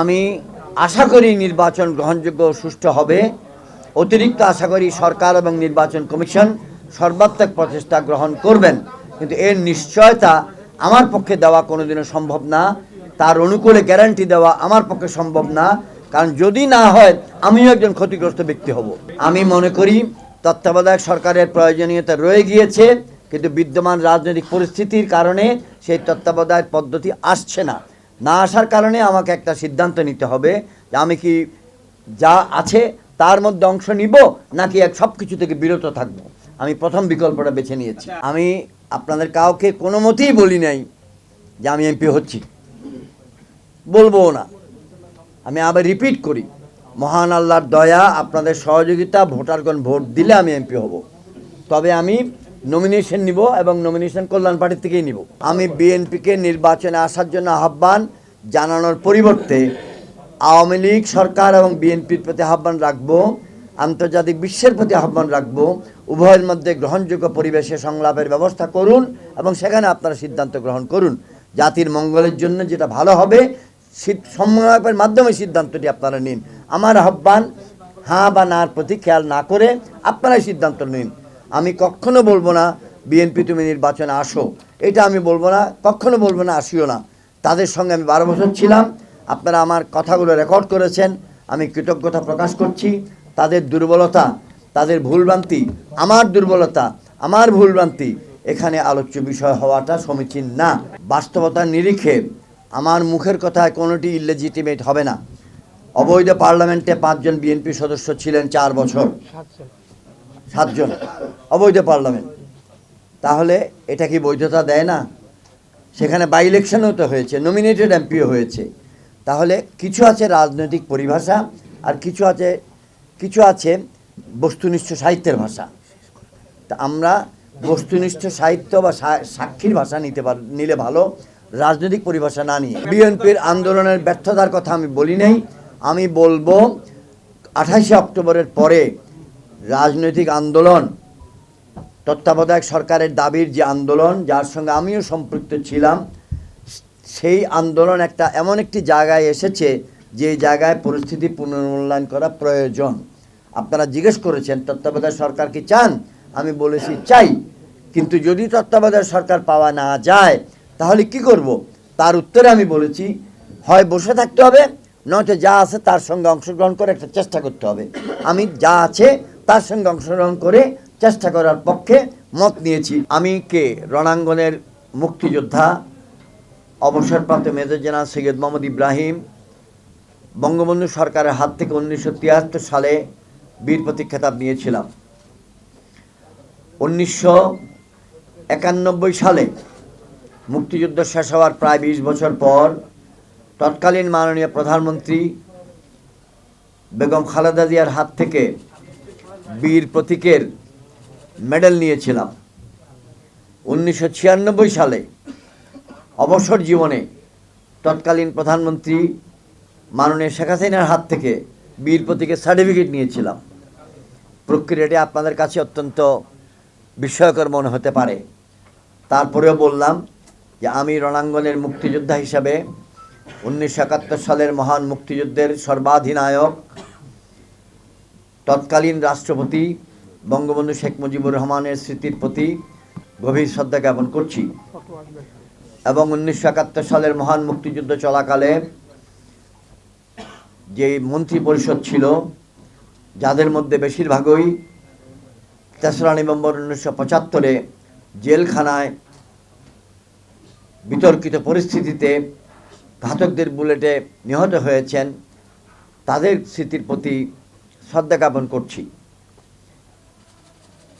আমি আশা করি নির্বাচন গ্রহণযোগ্য সুষ্ঠু হবে। অতিরিক্ত আশা করি সরকার এবং নির্বাচন কমিশন সর্বাত্মক প্রচেষ্টা গ্রহণ করবেন। কিন্তু এর নিশ্চয়তা আমার পক্ষে দেওয়া কোনোদিনও সম্ভব না। তার অনুকূলে গ্যারান্টি দেওয়া আমার পক্ষে সম্ভব না। কারণ যদি না হয়, আমিও একজন ক্ষতিগ্রস্ত ব্যক্তি হব। আমি মনে করি তত্ত্বাবধায়ক সরকারের প্রয়োজনীয়তা রয়ে গিয়েছে, কিন্তু বিদ্যমান রাজনৈতিক পরিস্থিতির কারণে সেই তত্ত্বাবধায়ক পদ্ধতি আসছে না। না আসার কারণে আমাকে একটা সিদ্ধান্ত নিতে হবে যে আমি কি যা আছে তার মধ্যে অংশ নিব নাকি এক সব কিছু থেকে বিরত থাকব। আমি প্রথম বিকল্পটা বেছে নিয়েছি। আমি আপনাদের কাউকে কোনো মতেই বলি নাই যে আমি এমপি হচ্ছি। বলব না। আমি আবার রিপিট করি মহান আল্লাহর দয়া আপনাদের সহযোগিতা ভোটারগণ ভোট দিলে আমি এমপি হব। তবে আমি নমিনেশন নিব এবং নমিনেশন কল্যাণ পার্টির থেকেই নিব। আমি বিএনপিকে নির্বাচনে আসার জন্য আহ্বান জানানোর পরিবর্তে আওয়ামী লীগ সরকার এবং বিএনপির প্রতি আহ্বান রাখব, আন্তর্জাতিক বিশ্বের প্রতি আহ্বান রাখব, উভয়ের মধ্যে গ্রহণযোগ্য পরিবেশে সংলাপের ব্যবস্থা করুন এবং সেখানে আপনারা সিদ্ধান্ত গ্রহণ করুন। জাতির মঙ্গলের জন্য যেটা ভালো হবে সংলাপের মাধ্যমে সিদ্ধান্তটি আপনারা নিন। আমার আহ্বান হ্যাঁ বা নার প্রতি খেয়াল না করে আপনারাই সিদ্ধান্ত নিন। আমি কখনো বলব না বিএনপি তুমি নির্বাচনে আসো। এটা আমি বলব না, কখনো বলব না, আসিও না। তাদের সঙ্গে আমি বারো বছর ছিলাম। আপনারা আমার কথাগুলো রেকর্ড করেছেন। আমি কৃতজ্ঞতা প্রকাশ করছি। তাদের দুর্বলতা, তাদের ভুলভ্রান্তি, আমার দুর্বলতা, আমার ভুলভ্রান্তি, এখানে আলোচ্য বিষয় হওয়াটা সমীচীন না। বাস্তবতার নিরিখে। আমার মুখের কথায় কোনোটি ইলেজিটিমেট হবে না। অবৈধ পার্লামেন্টে পাঁচজন বিএনপি সদস্য ছিলেন চার বছর। সাতজন, অবৈধ পার্লামেন্ট। তাহলে এটা কি বৈধতা দেয় না? সেখানে বাই ইলেকশনও তো হয়েছে নমিনেটেড এমপিও হয়েছে। তাহলে কিছু আছে রাজনৈতিক পরিভাষা আর কিছু আছে কিছু আছে বস্তুনিষ্ঠ সাহিত্যের ভাষা। তা আমরা বস্তুনিষ্ঠ সাহিত্য বা সাক্ষীর ভাষা নিতে পার, নিলে ভালো, রাজনৈতিক পরিভাষা না নিয়ে। বিএনপির আন্দোলনের ব্যর্থতার কথা আমি বলি নাই। আমি বলব আঠাশে অক্টোবরের পরে রাজনৈতিক আন্দোলন, তত্ত্বাবধায়ক সরকারের দাবির যে আন্দোলন, যার সঙ্গে আমিও সম্পৃক্ত ছিলাম, সেই আন্দোলন একটা এমন একটি জায়গায় এসেছে যে জায়গায় পরিস্থিতি পুনর্মূল্যায়ন করা প্রয়োজন। আপনারা জিজ্ঞেস করেছেন, তত্ত্বাবধায়ক সরকার কি চান? আমি বলেছি, চাই। কিন্তু যদি তত্ত্বাবধায়ক সরকার পাওয়া না যায়, তাহলে কি করব? তার উত্তরে আমি বলেছি, হয় বসে থাকতে হবে, নয়তো যা আছে তার সঙ্গে অংশগ্রহণ করে একটা চেষ্টা করতে হবে। আমি যা আছে তার সঙ্গে অংশগ্রহণ করে চেষ্টা করার পক্ষে মত নিয়েছি। আমি কে? রণাঙ্গনের মুক্তিযোদ্ধা, অবসরপ্রাপ্ত মেজর জেনারেল সৈয়দ মোহাম্মদ ইব্রাহিম, বঙ্গবন্ধু সরকারের হাত থেকে উনিশশো তিয়াত্তর সালে বীর প্রতীক খেতাব নিয়েছিলাম। উনিশশো একানব্বই সালে মুক্তিযুদ্ধ শেষ হওয়ার প্রায় বিশ বছর পর তৎকালীন মাননীয় প্রধানমন্ত্রী বেগম খালেদা জিয়ার হাত থেকে বীর প্রতীকের মেডেল নিয়েছিলাম। উনিশশো ছিয়ানব্বই সালে অবসর জীবনে তৎকালীন প্রধানমন্ত্রী মাননীয় শেখ হাসিনার হাত থেকে বীর প্রতীকের সার্টিফিকেট নিয়েছিলাম। প্রক্রিয়াটি আপনাদের কাছে অত্যন্ত বিস্ময়কর মনে হতে পারে। তারপরেও বললাম যে আমি রণাঙ্গনের মুক্তিযোদ্ধা হিসাবে উনিশশো একাত্তর সালের মহান মুক্তিযুদ্ধের সর্বাধিনায়ক তৎকালীন রাষ্ট্রপতি বঙ্গবন্ধু শেখ মুজিবুর রহমানের স্মৃতির প্রতি গভীর শ্রদ্ধা জ্ঞাপন করছি এবং উনিশশো একাত্তর সালের মহান মুক্তিযুদ্ধ চলাকালে যে মন্ত্রী পরিষদ ছিল, যাদের মধ্যে বেশিরভাগই তেসরা নভেম্বর উনিশশো পঁচাত্তরে জেলখানায় বিতর্কিত পরিস্থিতিতে ঘাতকদের বুলেটে নিহত হয়েছেন, তাদের স্মৃতির প্রতি শ্রদ্ধা জ্ঞাপন করছি।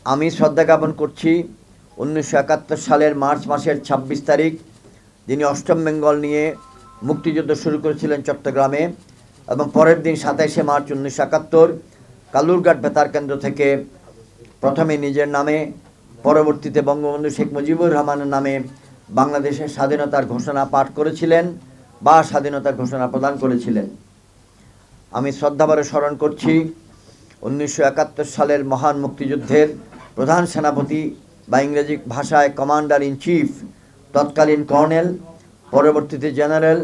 আমি শ্রদ্ধা জ্ঞাপন করছি উনিশশো একাত্তর সালের মার্চ মাসের ২৬ তারিখ, যিনি অষ্টম বেঙ্গল নিয়ে মুক্তিযুদ্ধ শুরু করেছিলেন চট্টগ্রামে এবং পরের দিন সাতাইশে মার্চ উনিশশো একাত্তর কালুরঘাট বেতার কেন্দ্র থেকে প্রথমে নিজের নামে, পরবর্তীতে বঙ্গবন্ধু শেখ মুজিবুর রহমানের নামে বাংলাদেশের স্বাধীনতার ঘোষণা পাঠ করেছিলেন বা স্বাধীনতার ঘোষণা প্রদান করেছিলেন। আমি শ্রদ্ধাভরে স্মরণ করছি উনিশশো একাত্তর সালের মহান মুক্তিযুদ্ধের প্রধান সেনাপতি বা ইংরেজি ভাষায় কমান্ডার ইন চিফ, তৎকালীন কর্নেল, পরবর্তীতে জেনারেল,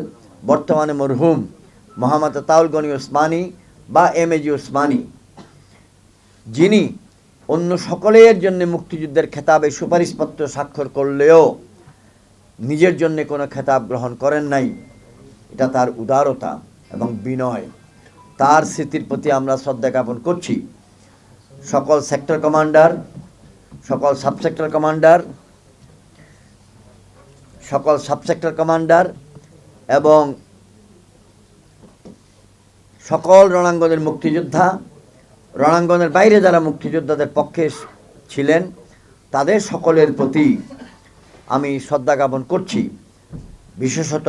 বর্তমানে মরহুম মোহাম্মদ তাউল গনি ওসমানী বা এম এজি ওসমানী। যিনি অন্য সকলের জন্য মুক্তিযুদ্ধের খেতাবে সুপারিশপত্র স্বাক্ষর করলেও নিজের জন্য কোনো খেতাব গ্রহণ করেন নাই। এটা তার উদারতা এবং বিনয়। তার স্মৃতির প্রতি আমরা শ্রদ্ধা জ্ঞাপন করছি। সকল সেক্টর কমান্ডার সকল সাবসেক্টর কমান্ডার সকল সাবসেক্টর কমান্ডার এবং সকল রণাঙ্গনের মুক্তিযোদ্ধা, রণাঙ্গনের বাইরে যারা মুক্তিযোদ্ধাদের পক্ষে ছিলেন, তাদের সকলের প্রতি আমি শ্রদ্ধা জ্ঞাপন করছি। বিশেষত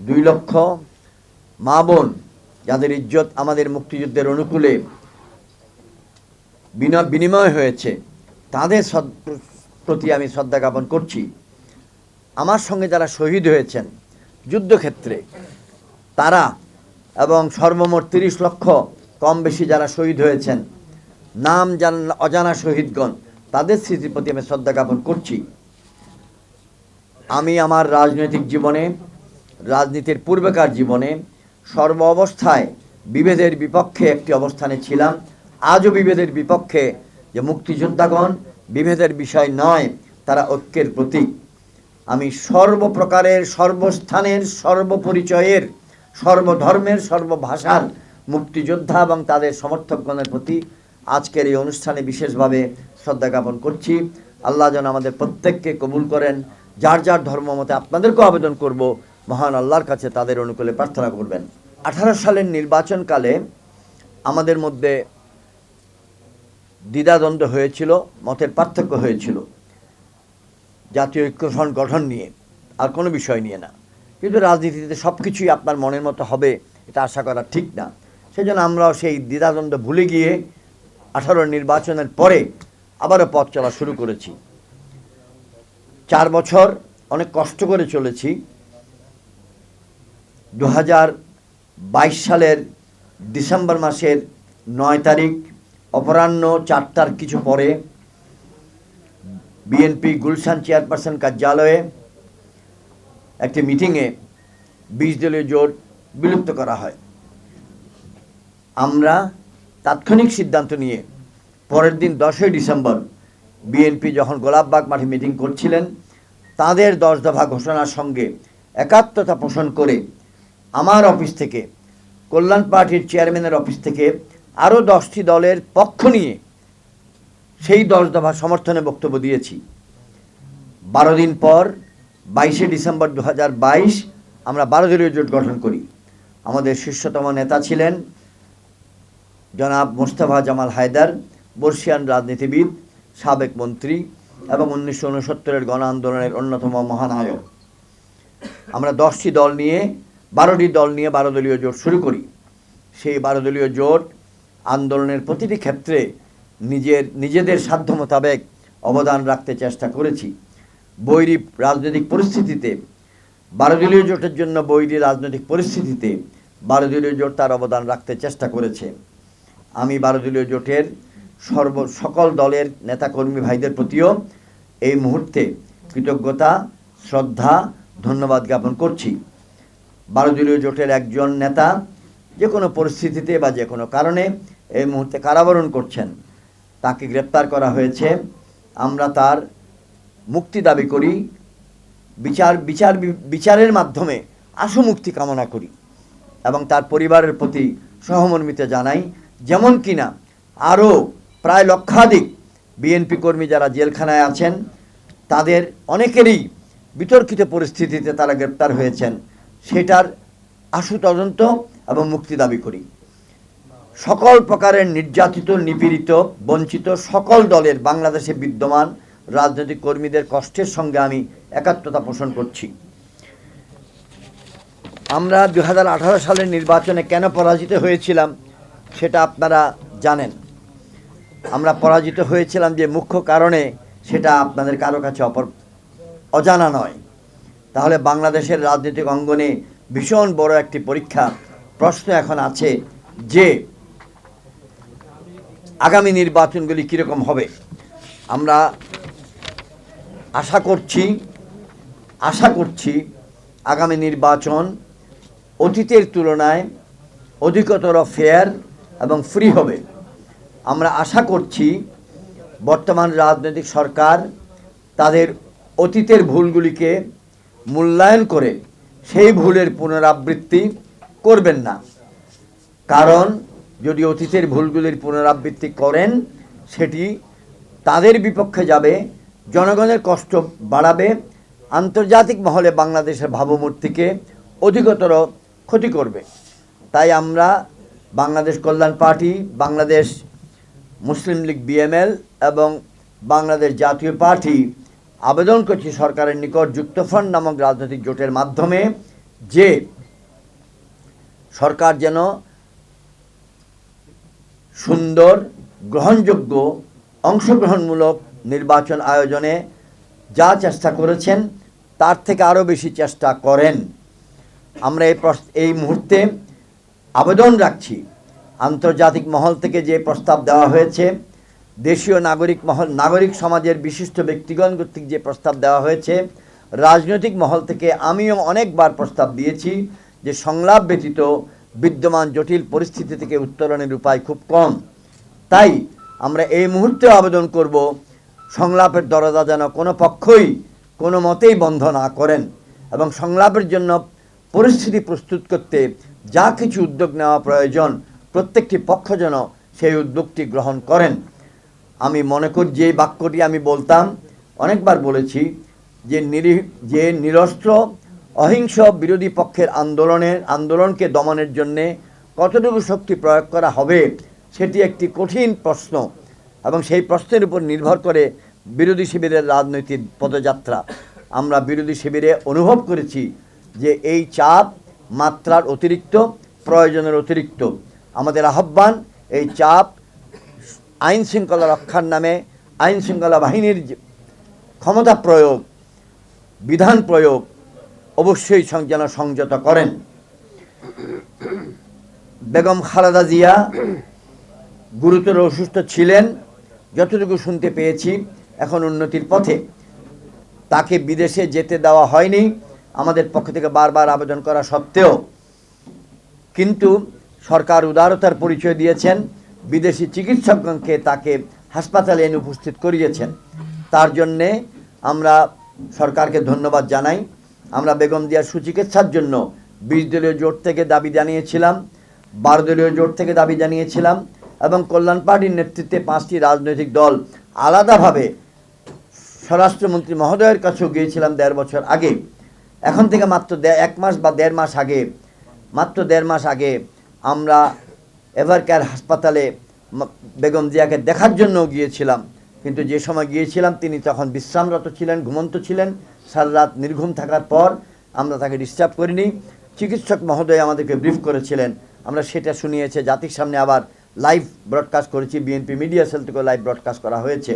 দুই লক্ষ মা বোন যাদের ইজ্জত আমাদের মুক্তিযুদ্ধের অনুকূলে বিনা- বিনিময় হয়েছে, তাদের প্রতি আমি শ্রদ্ধা জ্ঞাপন করছি। আমার সঙ্গে যারা শহীদ হয়েছেন যুদ্ধক্ষেত্রে, তারা এবং সর্বমোট তিরিশ লক্ষ কম বেশি যারা শহীদ হয়েছেন, নাম জান অজানা শহীদগণ, তাদের স্মৃতির প্রতি আমি শ্রদ্ধা জ্ঞাপন করছি। আমি আমার রাজনৈতিক জীবনে, রাজনীতির পূর্বেকার জীবনে সর্ব অবস্থায় বিভেদের বিপক্ষে একটি অবস্থানে ছিলাম। আজও বিভেদের বিপক্ষে যে মুক্তিযোদ্ধাগণ বিভেদের বিষয় নয়, তারা ঐক্যের প্রতীক। আমি সর্বপ্রকারের, সর্বস্থানের, সর্বপরিচয়ের, সর্বধর্মের, সর্বভাষার মুক্তিযোদ্ধা এবং তাদের সমর্থকগণের প্রতি আজকের এই অনুষ্ঠানে বিশেষভাবে শ্রদ্ধা জ্ঞাপন করছি। আল্লাহ যেন আমাদের প্রত্যেককে কবুল করেন। যার যার ধর্ম মতে আপনাদেরকেও আবেদন করব। মহান আল্লাহর কাছে তাদের অনুকূলে প্রার্থনা করবেন। আঠারো সালের নির্বাচনকালে আমাদের মধ্যে দ্বিধাদ্বন্দ্ব হয়েছিল, মতের পার্থক্য হয়েছিল। জাতীয় ঐক্যফ্রন্ট গঠন নিয়ে, আর কোনো বিষয় নিয়ে না। কিন্তু রাজনীতিতে সব কিছুই আপনার মনের মতো হবে, এটা আশা করা ঠিক না। সেই জন্য আমরাও সেই দ্বিধাদ্বন্দ্ব ভুলে গিয়ে আঠারো নির্বাচনের পরে আবারও পথ চলা শুরু করেছি। চার বছর অনেক কষ্ট করে চলেছি দু হাজার বাইশ সালের ডিসেম্বর মাসের নয় তারিখ, অপরাহ্ন চারটার কিছু পরে বিএনপি গুলশান চেয়ারপারসন কার্যালয়ে একটি মিটিংয়ে বিশ দলীয় জোট বিলুপ্ত করা হয়। আমরা তাৎক্ষণিক সিদ্ধান্ত নিয়ে পরের দিন দশই ডিসেম্বর বিএনপি যখন গোলাপবাগ মাঠে মিটিং করছিলেন, তাদের দশ দফা ঘোষণার সঙ্গে একাত্মতা পোষণ করে আমার অফিস থেকে, কল্যাণ পার্টির চেয়ারম্যানের অফিস থেকে আরও দশটি দলের পক্ষ নিয়ে সেই দশ দফা সমর্থনে বক্তব্য দিয়েছি। বারো দিন পর বাইশে ডিসেম্বর দু বাইশ আমরা বারো দলীয় জোট গঠন করি। আমাদের শীর্ষতম নেতা ছিলেন জনাব মোস্তফা জামাল হায়দার, বর্ষিয়ান রাজনীতিবিদ, সাবেক মন্ত্রী এবং উনিশশো উনসত্তরের গণ আন্দোলনের অন্যতম মহানায়ক। আমরা দশটি দল নিয়ে বারোটি দল নিয়ে বারো দলীয় জোট শুরু করি। সেই বারো দলীয় জোট আন্দোলনের প্রতিটি ক্ষেত্রে নিজের, নিজেদের সাধ্য মোতাবেক অবদান রাখতে চেষ্টা করেছি। বৈরী রাজনৈতিক পরিস্থিতিতে বারো দলীয় জোটের জন্য বৈরী রাজনৈতিক পরিস্থিতিতে বারো দলীয় জোট তার অবদান রাখতে চেষ্টা করেছে। আমি বারো দলীয় জোটের সর্ব, সকল দলের নেতাকর্মী ভাইদের প্রতিও এই মুহূর্তে কৃতজ্ঞতা, শ্রদ্ধা, ধন্যবাদ জ্ঞাপন করছি। বারো দলীয় জোটের একজন নেতা যে কোনো পরিস্থিতিতে বা যে কোনো কারণে এই মুহূর্তে কারাবরণ করছেন, তাকে গ্রেপ্তার করা হয়েছে। আমরা তার মুক্তি দাবি করি, বিচার বিচার, বিচারের মাধ্যমে আশু মুক্তি কামনা করি এবং তার পরিবারের প্রতি সহমর্মিতা জানাই। যেমন কিনা আরও প্রায় লক্ষাধিক বিএনপি কর্মী যারা জেলখানায় আছেন, তাদের অনেকেরই বিতর্কিত পরিস্থিতিতে তারা গ্রেপ্তার হয়েছেন। সেটার আশু তদন্ত এবং মুক্তি দাবি করি। সকল প্রকারের নির্যাতিত, নিপীড়িত, বঞ্চিত সকল দলের বাংলাদেশে বিদ্যমান রাজনৈতিক কর্মীদের কষ্টের সঙ্গে আমি একাত্মতা পোষণ করছি। আমরা দু হাজার আঠারো সালের নির্বাচনে কেন পরাজিত হয়েছিলাম সেটা আপনারা জানেন। আমরা পরাজিত হয়েছিলাম যে মুখ্য কারণে সেটা আপনাদের কারও কাছে অপর অজানা নয়। তাহলে বাংলাদেশের রাজনৈতিক অঙ্গনে ভীষণ বড় একটি পরীক্ষা প্রশ্ন এখন আছে যে আগামী নির্বাচনগুলি কীরকম হবে। আমরা আশা করছি আশা করছি আগামী নির্বাচন অতীতের তুলনায় অধিকতর ফেয়ার এবং ফ্রি হবে। আমরা আশা করছি বর্তমান রাজনৈতিক সরকার তাদের অতীতের ভুলগুলিকে মূল্যায়ন করে সেই ভুলের পুনরাবৃত্তি করবেন না। কারণ যদি অতীতের ভুলগুলির পুনরাবৃত্তি করেন, সেটি তাদের বিপক্ষে যাবে, জনগণের কষ্ট বাড়াবে, আন্তর্জাতিক মহলে বাংলাদেশের ভাবমূর্তিকে অধিকতর ক্ষতি করবে। তাই আমরা বাংলাদেশ কল্যাণ পার্টি, বাংলাদেশ মুসলিম লীগ বিএমএল এবং বাংলাদেশ জাতীয় পার্টি আবেদন করছি সরকারের নিকট যুক্তফ্রন্ট নামক রাজনৈতিক জোটের মাধ্যমে যে সরকার যেন সুন্দর, গ্রহণযোগ্য, অংশগ্রহণমূলক নির্বাচন আয়োজনে যা চেষ্টা করেছেন, তার থেকে আরও বেশি চেষ্টা করেন। আমরা এই এই মুহূর্তে আবেদন রাখছি। আন্তর্জাতিক মহল থেকে যে প্রস্তাব দেওয়া হয়েছে দেশীয় নাগরিক মহল, নাগরিক সমাজের বিশিষ্ট ব্যক্তিগণ কর্তৃক যে প্রস্তাব দেওয়া হয়েছে, রাজনৈতিক মহল থেকে আমিও অনেকবার প্রস্তাব দিয়েছি যে সংলাপ ব্যতীত বিদ্যমান জটিল পরিস্থিতি থেকে উত্তরণের উপায় খুব কম। তাই আমরা এই মুহূর্তে আবেদন করব, সংলাপের দরজা যেন কোনো পক্ষই কোনো মতেই বন্ধ না করেন এবং সংলাপের জন্য পরিস্থিতি প্রস্তুত করতে যা কিছু উদ্যোগ নেওয়া প্রয়োজন, প্রত্যেকটি পক্ষ যেন সেই উদ্যোগটি গ্রহণ করেন। আমি মনে করি যে বাক্যটি আমি বলতাম, অনেকবার বলেছি যে নিরি, যে নিরস্ত্র অহিংস বিরোধী পক্ষের আন্দোলনের, আন্দোলনকে দমনের জন্যে কতটুকু শক্তি প্রয়োগ করা হবে সেটি একটি কঠিন প্রশ্ন এবং সেই প্রশ্নের উপর নির্ভর করে বিরোধী শিবিরের রাজনৈতিক পদযাত্রা। আমরা বিরোধী শিবিরে অনুভব করেছি যে এই চাপ মাত্রার অতিরিক্ত, প্রয়োজনের অতিরিক্ত। আমাদের আহ্বান, এই চাপ আইন শৃঙ্খলা রক্ষার নামে, আইন শৃঙ্খলা বাহিনীর ক্ষমতা প্রয়োগ, বিধান প্রয়োগ, অবশ্যই যেন সংযত করেন। বেগম খালেদা জিয়া গুরুতর অসুস্থ ছিলেন, যতটুকু শুনতে পেয়েছি, এখন উন্নতির পথে। তাকে বিদেশে যেতে দেওয়া হয়নি, আমাদের পক্ষ থেকে বারবার আবেদন করা সত্ত্বেও। কিন্তু সরকার উদারতার পরিচয় দিয়েছেন বিদেশি চিকিৎসকগণকে তাকে হাসপাতালে এনে উপস্থিত করিয়েছেন। তার জন্যে আমরা সরকারকে ধন্যবাদ জানাই। আমরা বেগম দিয়ার সুচিকিৎসার জন্য বিশ দলীয় জোট থেকে দাবি জানিয়েছিলাম, বারো দলীয় জোট থেকে দাবি জানিয়েছিলাম এবং কল্যাণ পার্টির নেতৃত্বে পাঁচটি রাজনৈতিক দল আলাদাভাবে স্বরাষ্ট্রমন্ত্রী মহোদয়ের কাছেও গিয়েছিলাম দেড় বছর আগে। এখন থেকে মাত্র এক মাস বা দেড় মাস আগে, মাত্র দেড় মাস আগে আমরা এভারকেয়ার হাসপাতালে বেগম জিয়াকে দেখার জন্য গিয়েছিলাম। কিন্তু যে সময় গিয়েছিলাম, তিনি তখন বিশ্রামরত ছিলেন, ঘুমন্ত ছিলেন। সারা রাত নির্ঘুম থাকার পর আমরা তাকে ডিস্টার্ব করিনি। চিকিৎসক মহোদয় আমাদেরকে ব্রিফ করেছিলেন। আমরা সেটা শুনিয়েছে, জাতির সামনে আবার লাইভ ব্রডকাস্ট করেছি। বিএনপি মিডিয়া সেল থেকে লাইভ ব্রডকাস্ট করা হয়েছে।